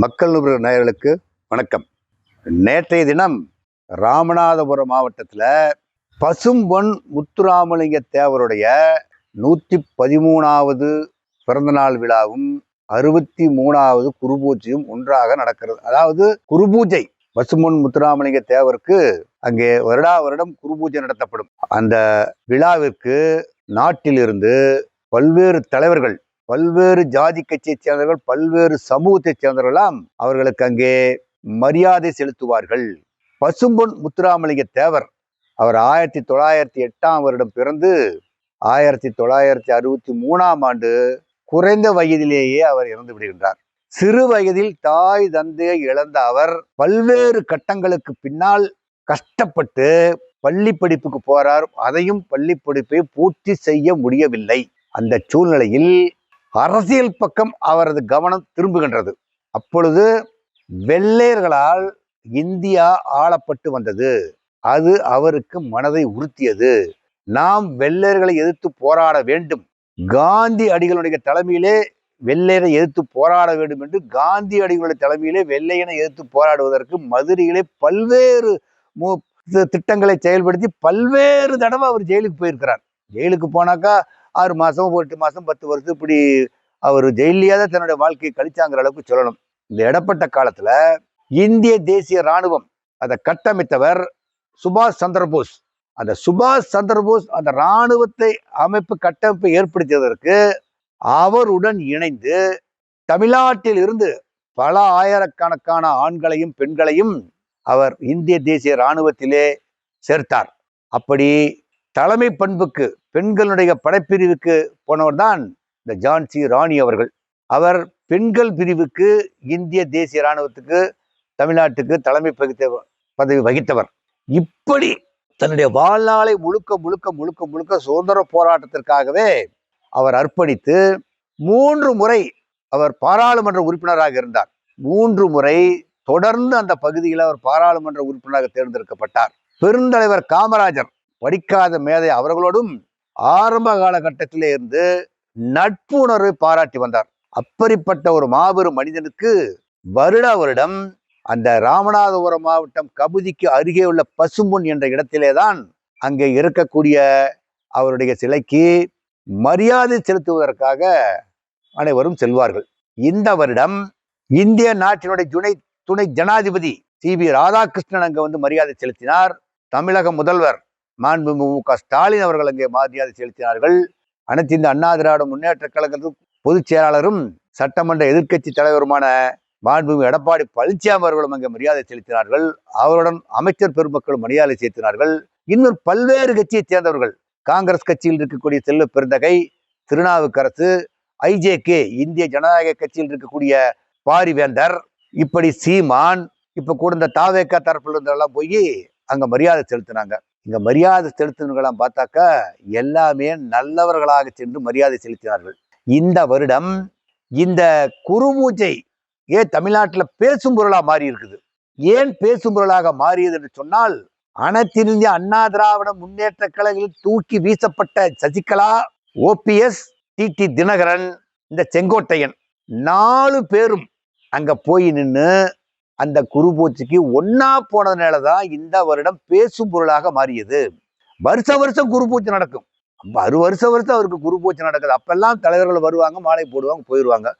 மக்கள் நுகர் நேயர்களுக்கு வணக்கம். நேற்றைய தினம் ராமநாதபுரம் மாவட்டத்தில் பசும்பொன் முத்துராமலிங்க தேவருடைய நூற்றி பதிமூணாவது பிறந்தநாள் விழாவும் அறுபத்தி மூணாவது குருபூஜையும் ஒன்றாக நடக்கிறது. அதாவது குருபூஜை பசும்பொன் முத்துராமலிங்க தேவருக்கு அங்கே வருடா வருடம் குருபூஜை நடத்தப்படும். அந்த விழாவிற்கு நாட்டிலிருந்து பல்வேறு தலைவர்கள் பல்வேறு ஜாதி கட்சியைச் சேர்ந்தவர்கள் பல்வேறு சமூகத்தைச் சேர்ந்தவர்களாம் அவர்களுக்கு அங்கே மரியாதை செலுத்துவார்கள். பசும்பொன் முத்துராமலிங்க தேவர் அவர் ஆயிரத்தி தொள்ளாயிரத்தி எட்டாம் வருடம் பிறந்து ஆயிரத்தி தொள்ளாயிரத்தி அறுபத்தி மூணாம் ஆண்டு குறைந்த வயதிலேயே அவர் இறந்து விடுகின்றார். சிறு வயதில் தாய் தந்தையை இழந்த அவர் பல்வேறு கட்டங்களுக்கு பின்னால் கஷ்டப்பட்டு பள்ளி படிப்புக்கு போறார். அதையும் பள்ளி படிப்பை பூர்த்தி செய்ய முடியவில்லை. அந்த சூழ்நிலையில் அரசியல் பக்கம் அவரது கவனம் திரும்புகின்றது. அப்பொழுது வெள்ளையர்களால் இந்தியா ஆளப்பட்டு வந்தது. அது அவருக்கு மனதை உறுத்தியது. நாம் வெள்ளையர்களை எதிர்த்து போராட வேண்டும். காந்தி அடிகளுடைய தலைமையிலே வெள்ளையனை எதிர்த்து போராட வேண்டும் என்று காந்தி அடிகளுடைய தலைமையிலே வெள்ளையனை எதிர்த்து போராடுவதற்கு மதுரையிலே பல்வேறு மு- திட்டங்களை செயல்படுத்தி பல்வேறு தடவை அவர் ஜெயிலுக்கு போயிருக்கிறார். ஜெயிலுக்கு போனாக்கா ஆறு மாசம் எட்டு மாசம் பத்து வருஷம் இப்படி அவர் ஜெயிலியாக தான் தன்னுடைய வாழ்க்கையை கழிச்சாங்கிற அளவுக்கு சொல்லணும். இந்த இடப்பட்ட காலத்துல இந்திய தேசிய ராணுவம் அதை கட்டமைத்தவர் சுபாஷ் சந்திரபோஸ் அந்த சுபாஷ் சந்திரபோஸ் அந்த ராணுவத்தை அமைப்பு கட்டமைப்பை ஏற்படுத்தியதற்கு அவருடன் இணைந்து தமிழ்நாட்டில் இருந்து பல ஆயிரக்கணக்கான ஆண்களையும் பெண்களையும் அவர் இந்திய தேசிய ராணுவத்திலே சேர்த்தார். அப்படி தலைமை பண்புக்கு பெண்களுடைய படைப்பிரிவுக்கு போனவர் தான் இந்த ஜான்சி ராணி அவர்கள். அவர் பெண்கள் பிரிவுக்கு இந்திய தேசிய ராணுவத்துக்கு தமிழ்நாட்டுக்கு தலைமை பகித்த பதவி வகித்தவர். இப்படி தன்னுடைய வாழ்நாளை முழுக்க முழுக்க முழுக்க முழுக்க சுதந்திர போராட்டத்திற்காகவே அவர் அர்ப்பணித்து மூன்று முறை அவர் பாராளுமன்ற உறுப்பினராக இருந்தார். மூன்று முறை தொடர்ந்து அந்த பகுதியில் அவர் பாராளுமன்ற உறுப்பினராக தேர்ந்தெடுக்கப்பட்டார். பெருந்தலைவர் காமராஜர் படிக்காத மேதை அவர்களோடும் ஆரம்ப காலகட்டத்திலே இருந்து நட்பு உணர்வை பாராட்டி வந்தார். அப்படிப்பட்ட ஒரு மாபெரும் மனிதனுக்கு வருட வருடம் அந்த ராமநாதபுரம் மாவட்டம் கபுதிக்கு அருகே உள்ள பசும்பொன் என்ற இடத்திலே தான் அங்கே இருக்கக்கூடிய அவருடைய சிலைக்கு மரியாதை செலுத்துவதற்காக அனைவரும் செல்வார்கள். இந்த வருடம் இந்திய நாட்டினுடைய துணை துணை ஜனாதிபதி சி வி ராதாகிருஷ்ணன் அங்கே வந்து மரியாதை செலுத்தினார். தமிழக முதல்வர் மாண்பு மு க. ஸ்டாலின் அவர்கள் அங்கே மரியாதை செலுத்தினார்கள். அனைத்து இந்த அண்ணா திராவிட முன்னேற்ற கழகத்தின் பொதுச் செயலாளரும் சட்டமன்ற எதிர்க்கட்சி தலைவருமான மாண்புமிகு எடப்பாடி பழனிசாமி அவர்களும் அங்கே மரியாதை செலுத்தினார்கள். அவருடன் அமைச்சர் பெருமக்களும் மரியாதை செலுத்தினார்கள். இன்னும் பல்வேறு கட்சியைச் சேர்ந்தவர்கள் காங்கிரஸ் கட்சியில் இருக்கக்கூடிய செல்வ பெருந்தகை திருநாவுக்கரசு ஐஜேகே இந்திய ஜனநாயக கட்சியில் இருக்கக்கூடிய பாரிவேந்தர் இப்படி சீமான் இப்போ கூட இந்த தாவேக்கா தரப்புல இருந்தெல்லாம் போய் அங்க மரியாதை செலுத்தினாங்க. இங்க மரியாதை செலுத்தினவர்களாம் பார்த்தாக்கா எல்லாமே நல்லவர்களாக சென்று மரியாதை செலுத்தினார்கள். இந்த வருடம் இந்த குருமூஜை ஏன் தமிழ்நாட்டில் பேசும் பொருளாக மாறி இருக்குது ஏன் பேசும் பொருளாக மாறியது என்று சொன்னால் அனைத்திந்திய அண்ணா திராவிட முன்னேற்ற கழகத்தில் தூக்கி வீசப்பட்ட சசிகலா ஓபிஎஸ் டிடி தினகரன் இந்த செங்கோட்டையன் நாலு பேரும் அங்க போய் நின்று அந்த குருபூச்சிக்கு ஒன்னா போனதுனால தான் இந்த வருடம் பேசும் பொருளாக மாறியது. வருஷ வருஷம் குருபூச்சி நடக்கும். வரு வருஷ வருஷம் அவருக்கு குருபூச்சி நடக்குது. அப்பெல்லாம் தலைவர்கள் வருவாங்க மாலை போடுவாங்க போயிடுவாங்க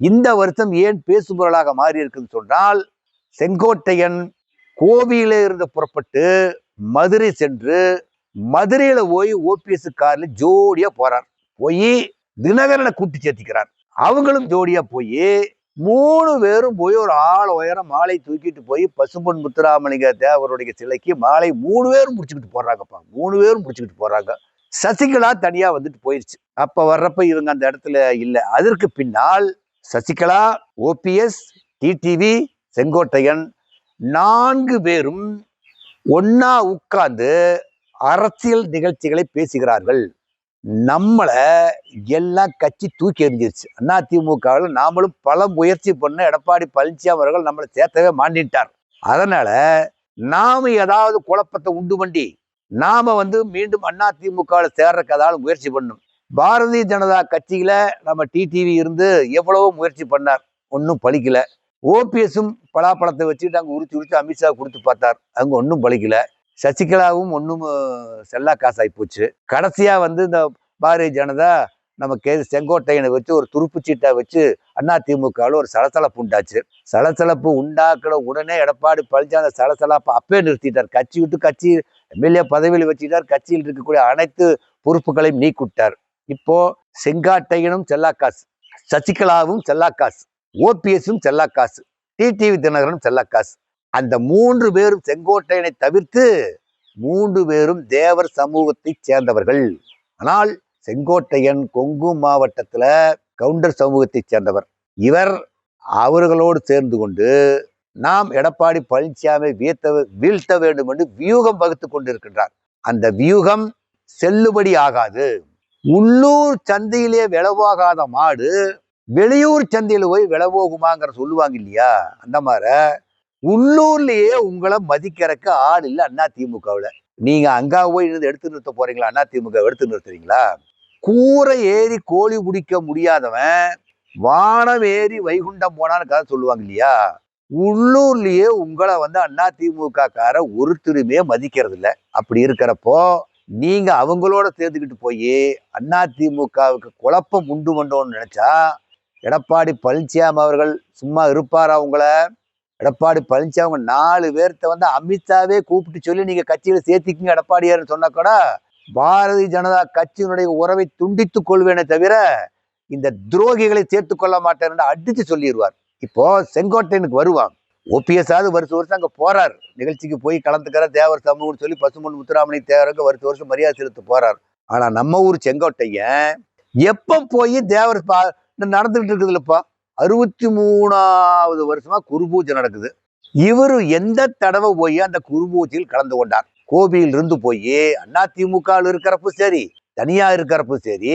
இந்த வருஷம் ஏன் பேசும் பொருளாக மாறி இருக்குன்னு சொன்னால் செங்கோட்டையன் கோவியில இருந்து புறப்பட்டு மதுரை சென்று மதுரையில போய் ஓபிஎஸ் கார்ல ஜோடியா போறார். போய் தினகரனை கூட்டி சேர்த்திக்கிறார். அவங்களும் ஜோடியா போய் மூணு பேரும் போய் ஒரு ஆள் உயரம் மாலை தூக்கிட்டு போய் பசும்பொன் முத்துராமலிங்க தேவருடைய சிலைக்கு மாலை மூணு பேரும் முடிச்சுக்கிட்டு போறாங்கப்பா. மூணு பேரும் முடிச்சுக்கிட்டு போறாங்க. சசிகலா தனியா வந்துட்டு போயிருச்சு. அப்ப வர்றப்ப இவங்க அந்த இடத்துல இல்லை. அதற்கு பின்னால் சசிகலா ஓபிஎஸ் டிடிவி செங்கோட்டையன் நான்கு பேரும் ஒன்னா உட்கார்ந்து அரசியல் நிகழ்ச்சிகளை பேசுகிறார்கள். நம்மளை எல்லாம் கட்சி தூக்கி எறிஞ்சிருச்சு. திமுகவில் நாமளும் பல முயற்சி பண்ண எடப்பாடி பழனிசாமி அவர்கள் நம்மளை சேர்த்தவே மாண்டிட்டார் அதனால நாம் ஏதாவது குழப்பத்தை உண்டு பண்ணி நாம வந்து மீண்டும் அதிமுகவில் சேர்றதுக்கு ஏதாவது முயற்சி பண்ணும் பாரதிய ஜனதா கட்சியில நம்ம டிடிவி இருந்து எவ்வளவோ முயற்சி பண்ணார். ஒன்றும் பழிக்கலை. ஓபிஎஸும் பலாப்பழத்தை வச்சுட்டு அங்கே உரிச்சு உரிச்சு அமித்ஷா கொடுத்து பார்த்தார். அங்கே ஒன்றும் பழிக்கலை. சசிகலாவும் ஒன்றும் செல்லா காசாகி போச்சு. கடைசியாக வந்து இந்த பாரதிய ஜனதா நம்ம கே. செங்கோட்டையனை வச்சு ஒரு துருப்பு சீட்டை வச்சு அண்ணா திமுகவில் ஒரு சலசலப்பு உண்டாச்சு. சலசலப்பு உண்டாக்கிற உடனே எடப்பாடி பழனிசாமி அந்த சலசலப்பை அப்பே நிறுத்திட்டார். கட்சி விட்டு கட்சி எம்எல்ஏ பதவியில் வச்சுட்டார் கட்சியில் இருக்கக்கூடிய அனைத்து பொறுப்புகளையும் நீக்கிவிட்டார். இப்போ செங்காட்டையனும் செல்லாக்காசு சசிகலாவும் செல்லாக்காசு ஓபிஎஸும் செல்லாக்காசு டிடிவி தினகரனும் செல்லாக்காசு அந்த மூன்று பேரும் செங்கோட்டையனை தவிர்த்து மூன்று பேரும் தேவர் சமூகத்தைச் சேர்ந்தவர்கள். ஆனால் செங்கோட்டையன் கொங்கு மாவட்டத்தில் கவுண்டர் சமூகத்தைச் சேர்ந்தவர். இவர் அவர்களோடு சேர்ந்து கொண்டு நாம் எடப்பாடி பழனிசாமி வீழ்த்த வீழ்த்த வேண்டும் என்று வியூகம் வகுத்து கொண்டிருக்கின்றார். அந்த வியூகம் செல்லுபடி ஆகாது. உள்ளூர் சந்தையிலே விளவாகாத மாடு வெளியூர் சந்தையில் போய் விளவோகுமாங்கிற சொல்லுவாங்க இல்லையா? அந்த மாதிரி உள்ளூர்லயே உங்களை மதிக்கிறக்கு ஆள் இல்லை அண்ணா திமுகவில். நீங்க அங்கா போய் இருந்து எடுத்து நிறுத்த போறீங்களா? அண்ணா திமுக எடுத்து நிறுத்துறீங்களா? கூரை ஏறி கோழி பிடிக்க முடியாதவன் வானம் ஏறி வைகுண்டம் போனான்னு கதை சொல்லுவாங்க இல்லையா? உள்ளூர்லயே உங்களை வந்து அண்ணா திமுக கார ஒருத்தருமே மதிக்கிறது இல்லை அப்படி இருக்கிறப்போ நீங்க அவங்களோட சேர்ந்துக்கிட்டு போய் அண்ணா திமுகவுக்கு குழப்பம் உண்டு பண்ணோன்னு நினைச்சா எடப்பாடி பழனிசாமி அவர்கள் சும்மா இருப்பாரா உங்களை? எடப்பாடி பழனிசாமி அவங்க நாலு பேர்த்த வந்து அமித்ஷாவே கூப்பிட்டு சொல்லி நீங்கள் கட்சியில் சேர்த்திக்கிங்க எடப்பாடியார்னு சொன்னா கூட பாரதிய ஜனதா கட்சியினுடைய உறவை துண்டித்துக் கொள்வேனே தவிர இந்த துரோகிகளை சேர்த்து கொள்ள மாட்டேன் அடித்து சொல்லிடுவார் இப்போ செங்கோட்டையனுக்கு வருவான் ஓபிஎஸ்ஆவது வருஷம் வருஷம் அங்கே போறார். நிகழ்ச்சிக்கு போய் கலந்துக்கிற தேவர் சமூகம்னு சொல்லி பசுமன் முத்துராமணி தேவருக்கு வருஷம் வருஷம் மரியாதை செலுத்த போறார். ஆனால் நம்ம ஊர் செங்கோட்டையன் எப்போ போய் தேவர் பா- நடந்துகிட்டு இருக்குதுல்லப்பா அறுபத்தி மூணாவது வருஷமா குருபூஜை நடக்குது. இவர் எந்த தடவை போய் அந்த குருபூஜையில் கலந்து கொண்டார்? கோபியில் இருந்து போய் அண்ணா திமுக இருக்கிறப்ப சரி தனியா இருக்கிறப்ப சரி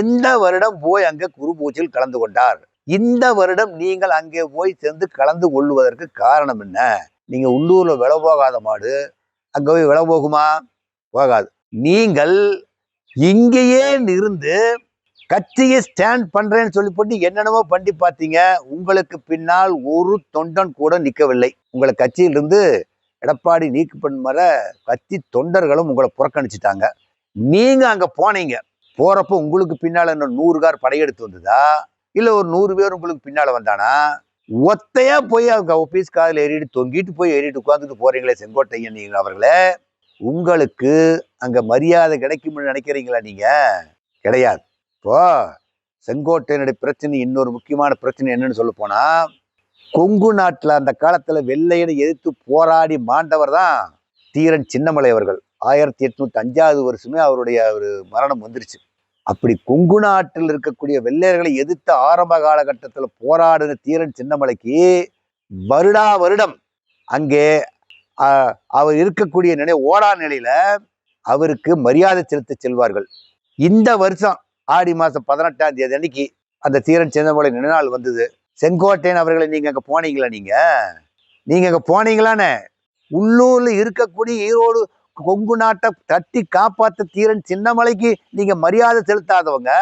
எந்த வருடம் போய் அங்க குருபூஜையில் கலந்து கொண்டார்? இந்த வருடம் நீங்கள் அங்கே போய் சேர்ந்து கலந்து கொள்வதற்கு காரணம் என்ன? நீங்க உள்ளூர்ல விலை போகாத மாடு. அங்க போய் விலை போகுமா? போகாது. நீங்கள் இங்கேயே இருந்து கட்சியை ஸ்டாண்ட் பண்றேன்னு சொல்லி போட்டு என்னென்னமோ பண்ணி பார்த்தீங்க. உங்களுக்கு பின்னால் ஒரு தொண்டன் கூட நிற்கவில்லை உங்களை கட்சியிலிருந்து எடப்பாடி நீக்கு பண்ண கட்சி தொண்டர்களும் உங்களை புறக்கணிச்சிட்டாங்க. நீங்க அங்க போனீங்க. போறப்போ உங்களுக்கு பின்னால் இன்னும் நூறு கார் படையெடுத்து வந்ததா? இல்லை ஒரு நூறு பேர் உங்களுக்கு பின்னால் வந்தானா? ஒத்தையா போய் அவங்க ஆஃபீஸ் காதில் ஏறிட்டு தொங்கிட்டு போய் ஏறிட்டு உட்காந்துட்டு போறீங்களே செங்கோட்டையன் நீங்கள் அவர்களே. உங்களுக்கு அங்கே மரியாதை கிடைக்கும்னு நினைக்கிறீங்களா நீங்கள் கிடையாது. இப்போ செங்கோட்டையனுடைய பிரச்சனை இன்னொரு முக்கியமான பிரச்சனை என்னன்னு சொல்ல போனா கொங்கு நாட்டில் அந்த காலத்தில் வெள்ளையனை எதிர்த்து போராடி மாண்டவர் தான் தீரன் சின்னமலை அவர்கள். ஆயிரத்தி எட்நூத்தி அஞ்சாவது வருஷமே அவருடைய ஒரு மரணம் வந்துருச்சு. அப்படி கொங்கு நாட்டில் இருக்கக்கூடிய வெள்ளையர்களை எதிர்த்த ஆரம்ப காலகட்டத்தில் போராடின தீரன் சின்னமலைக்கு வருடா வருடம் அங்கே அவர் இருக்கக்கூடிய நிலை ஓடா நிலையில அவருக்கு மரியாதை செலுத்த செல்வார்கள். இந்த வருஷம் ஆடி மாதம் பதினெட்டாம் தேதி அன்னைக்கு அந்த தீரன் சின்னமலை நினைநாள் வந்தது. செங்கோட்டையன் அவர்களை நீங்கள் அங்கே போனீங்களா நீங்கள் நீங்கள் அங்கே போனீங்களானே? உள்ளூரில் இருக்கக்கூடிய ஈரோடு கொங்கு நாட்டை தட்டி காப்பாற்ற தீரன் சின்னமலைக்கு நீங்கள் மரியாதை செலுத்தாதவங்க.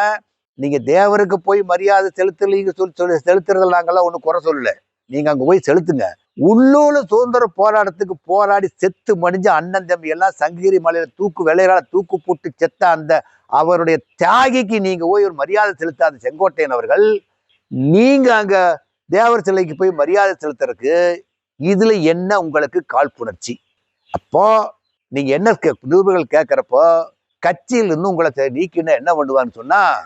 நீங்கள் தேவருக்கு போய் மரியாதை செலுத்தலீங்க சொல்லி சொல்லி செலுத்துறதில் நாங்கள்லாம் ஒன்றும் குறை சொல்லலை. நீங்கள் அங்கே போய் செலுத்துங்க. உள்ளூர் சுதந்திர போராட்டத்துக்கு போராடி செத்து மடிஞ்ச அண்ணன் தம்பி எல்லாம் சங்ககிரி மலையில் தூக்கு வெள்ளையரால தூக்கு போட்டு செத்த அந்த அவருடைய தியாகிக்கு நீங்கள் போய் ஒரு மரியாதை செலுத்தாத செங்கோட்டையன் அவர்கள் நீங்கள் அங்கே தேவர் சிலைக்கு போய் மரியாதை செலுத்துறதுக்கு இதில் என்ன உங்களுக்கு காழ்ப்புணர்ச்சி? அப்போ நீங்கள் என்ன கே- நிருபர்கள் கேட்குறப்போ கட்சியிலிருந்து உங்களை நீக்கினா என்ன பண்ணுவான்னு சொன்னால்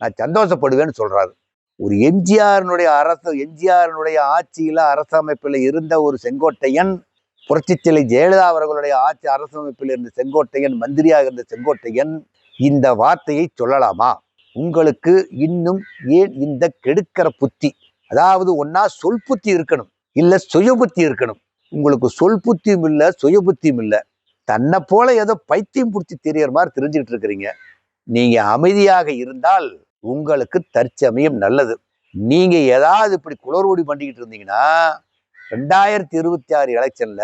நான் சந்தோஷப்படுவேன்னு சொல்கிறாரு ஒரு எம்ஜிஆரினுடைய அரசு எம்ஜிஆரினுடைய ஆட்சியில் அரசமைப்பில் இருந்த ஒரு செங்கோட்டையன் புரட்சிச்சிலை ஜெயலலிதா அவர்களுடைய ஆட்சி அரசமைப்பில் இருந்த செங்கோட்டையன் மந்திரியாக இருந்த செங்கோட்டையன் இந்த வார்த்தையை சொல்லலாமா? உங்களுக்கு இன்னும் ஏன் இந்த கெடுக்கிற புத்தி? அதாவது ஒன்னா சொல் புத்தி இருக்கணும் இல்லை சுய புத்தி இருக்கணும். உங்களுக்கு சொல் புத்தியும் இல்லை சுய புத்தியும் இல்லை. தன்னை போல ஏதோ பைத்தியம் பிடிச்சி தெரியற மாதிரி தெரிஞ்சுக்கிட்டு இருக்கிறீங்க. நீங்கள் அமைதியாக இருந்தால் உங்களுக்கு தற்சமயம் நல்லது. நீங்க ஏதாவது இப்படி குளறுபடி பண்ணிக்கிட்டு இருந்தீங்கன்னா ரெண்டாயிரத்தி இருபத்தி ஆறு எலெக்ஷன்ல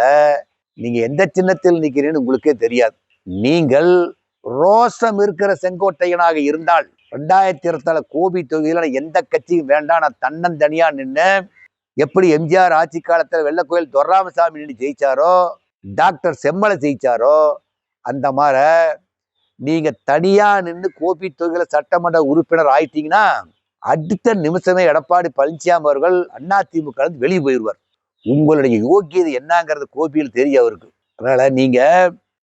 நீங்க எந்த சின்னத்தில் நிற்கிறீன்னு உங்களுக்கே தெரியாது. நீங்கள் ரோசம் இருக்கிற செங்கோட்டையனாக இருந்தால் ரெண்டாயிரத்தி இருபத்தால கோபி தொகுதியில எந்த கட்சியும் வேண்டாம் நான் தன்னந்தனியா நின்று எப்படி எம்ஜிஆர் ஆட்சி காலத்தில் வெள்ளக்கோயில் துர்ராமசாமி நின்று ஜெயிச்சாரோ டாக்டர் செம்மலை ஜெயிச்சாரோ அந்த மாதிரி நீங்க தனியா நின்று கோபி தொகுதியில சட்டமன்ற உறுப்பினர் ஆயிட்டீங்கன்னா அடுத்த நிமிஷமே எடப்பாடி பழனிசாமி அவர்கள் அதிமுக இருந்து வெளியே போயிடுவார் உங்களுடைய யோக்கியது என்னங்கிறது கோபியில் தெரியும் அவருக்கு. அதனால நீங்க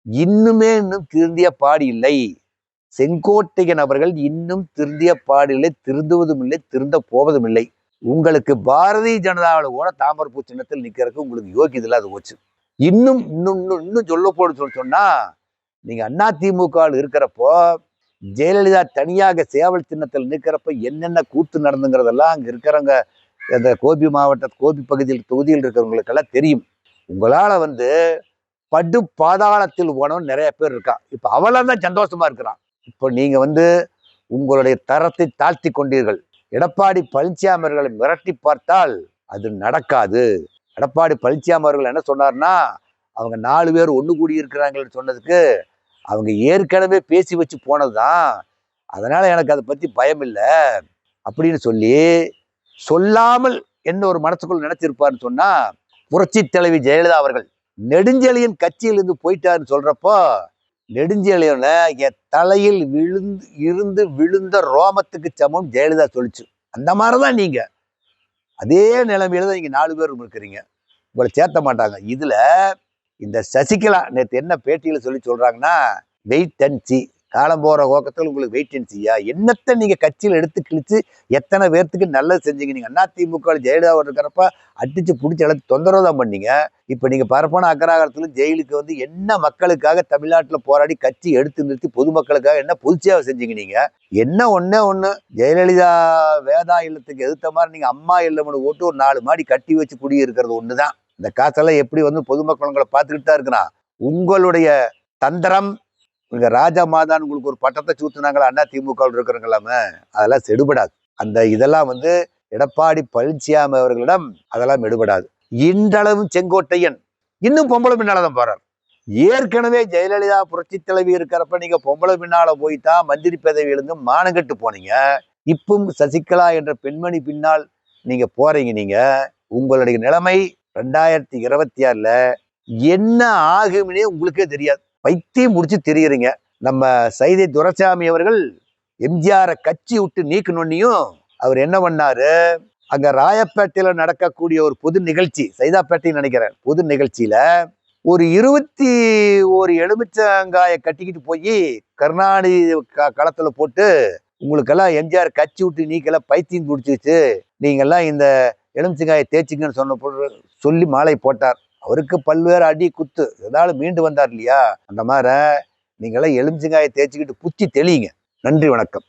இன்னுமே இன்னும் திருந்திய பாடு இல்லை. செங்கோட்டையன் அவர்கள் இன்னும் திருந்திய பாடில்லை திருந்துவதும் இல்லை. திருந்த போவதும் இல்லை. உங்களுக்கு பாரதிய ஜனதாவில் கூட தாமரப்பூ சின்னத்தில் நிற்கிறதுக்கு உங்களுக்கு யோக்கியது இல்லாத போச்சு. இன்னும் இன்னும் இன்னும் இன்னும் சொல்ல போடு சொல்லி சொன்னா நீங்க அதிமுக இருக்கிறப்போ ஜெயலலிதா தனியாக சேவல் சின்னத்தில் நிற்கிறப்ப என்னென்ன கூத்து நடந்துங்கிறதெல்லாம் அங்கே இருக்கிறவங்க இந்த கோபி மாவட்ட கோபி பகுதியில் தொகுதியில் இருக்கிறவங்களுக்கெல்லாம் தெரியும். உங்களால் வந்து படு பாதாளத்தில் போனவன் நிறைய பேர் இருக்கான். இப்போ அவளாம் தான் சந்தோஷமா இருக்கிறான். இப்போ நீங்கள் வந்து உங்களுடைய தரத்தை தாழ்த்தி கொண்டீர்கள். எடப்பாடி பழனிசாமி அவர்களை மிரட்டி பார்த்தால் அது நடக்காது. எடப்பாடி பழனிசாமி அவர்கள் என்ன சொன்னார்னா அவங்க நாலு பேர் ஒன்று கூடி இருக்கிறாங்கன்னு சொன்னதுக்கு அவங்க ஏற்கனவே பேசி வச்சு போனதுதான். அதனால் எனக்கு அதை பற்றி பயம் இல்லை அப்படின்னு சொல்லி சொல்லாமல் என்ன ஒரு மனசுக்குள் நினச்சிருப்பாருன்னு சொன்னால் புரட்சி தலைவி ஜெயலலிதா அவர்கள் நெடுஞ்செழியன் கட்சியிலிருந்து போயிட்டாருன்னு சொல்கிறப்போ நெடுஞ்செழியன என் தலையில் விழுந்து இருந்து விழுந்த ரோமத்துக்கு சமம் ஜெயலலிதா சொல்லிச்சு. அந்த மாதிரி தான் நீங்கள் அதே நிலைமையில தான் நீங்கள் நாலு பேர் இருக்கிறீங்க. உங்களை சேர்த்த மாட்டாங்க. இதில் இந்த சசிகலா நேற்று என்ன பேட்டியில் சொல்லி சொல்கிறாங்கன்னா வெயிட் அண்ட் சி காலம் போகிற ஓக்கத்தில் உங்களுக்கு வெயிட் அண்ட் சியா என்னத்தை நீங்கள் கட்சியில் எடுத்து கிழிச்சு எத்தனை பேர்த்துக்கு நல்லது செஞ்சீங்க? நீங்கள் அண்ணா திமுக ஜெயலலிதா இருக்கிறப்ப அடித்து பிடிச்சி எல்லாத்தையும் தொந்தரவு தான் பண்ணீங்க. இப்போ நீங்கள் பரப்பான அக்கராகரத்துல ஜெயிலுக்கு வந்து என்ன மக்களுக்காக தமிழ்நாட்டில் போராடி கட்சி எடுத்து நிறுத்தி பொதுமக்களுக்காக என்ன பொதுச்சேவை செஞ்சீங்க நீங்கள் என்ன ஒன்றே ஒன்று ஜெயலலிதா வேதா இல்லத்துக்கு எதிர்த்த மாதிரி நீங்கள் அம்மா இல்லம்னு ஓட்டு ஒரு நாலு மாடி கட்டி வச்சு குடியிருக்கிறது தான் இந்த காசெல்லாம் எப்படி வந்து பொதுமக்கள் உங்களை பார்த்துக்கிட்டு தான் இருக்கிறான்? உங்களுடைய தந்திரம் இங்க ராஜா மாதான் உங்களுக்கு ஒரு பட்டத்தை சூத்துனாங்களா? அண்ணா திமுக இருக்கிறவங்களாம அதெல்லாம் செடுபடாது. அந்த இதெல்லாம் வந்து எடப்பாடி பழனிசாமி அவர்களிடம் அதெல்லாம் எடுபடாது. இன்றளவும் செங்கோட்டையன் இன்னும் பொம்பளை பின்னால தான் போறார். ஏற்கனவே ஜெயலலிதா புரட்சி தலைவி இருக்கிறப்ப நீங்க பொம்பளை பின்னால போய்தான் மந்திரி பதவியிலிருந்து மானங்கட்டு போனீங்க. இப்பவும் சசிகலா என்ற பெண்மணி பின்னால் நீங்க போறீங்க நீங்க. உங்களுடைய நிலைமை ரெண்டாயிரத்தி இருபத்தி ஆறில் என்ன ஆகும்னே உங்களுக்கே தெரியாது. பைத்தியம் முடிச்சு தெரியுறீங்க. நம்ம சைதை துரசாமி அவர்கள் எம்ஜிஆரை கட்சி விட்டு நீக்கணுன்னையும் அவர் என்ன பண்ணாரு? அங்க ராயப்பேட்டையில நடக்கக்கூடிய ஒரு பொது நிகழ்ச்சி சைதாப்பேட்டைன்னு நினைக்கிறேன் பொது நிகழ்ச்சியில ஒரு இருபத்தி ஒரு எலுமிச்சங்காய கட்டிக்கிட்டு போய் கருணாநிதி க- களத்துல போட்டு உங்களுக்கெல்லாம் எம்ஜிஆர் கட்சி விட்டு நீக்கெல்லாம் பைத்தியம் பிடிச்சிச்சு நீங்கெல்லாம் இந்த எலுமிச்சங்காயை தேய்ச்சிங்கன்னு சொன்ன சொல்லி மாலை போட்டார். அவருக்கு பல்வேறு அடி குத்து. ஏதாவது மீண்டு வந்தார் இல்லையா? அந்த மாதிரி நீங்களாம் எலுமிச்சங்காயை தேய்ச்சிக்கிட்டு புத்தி தெளியுங்க. நன்றி வணக்கம்.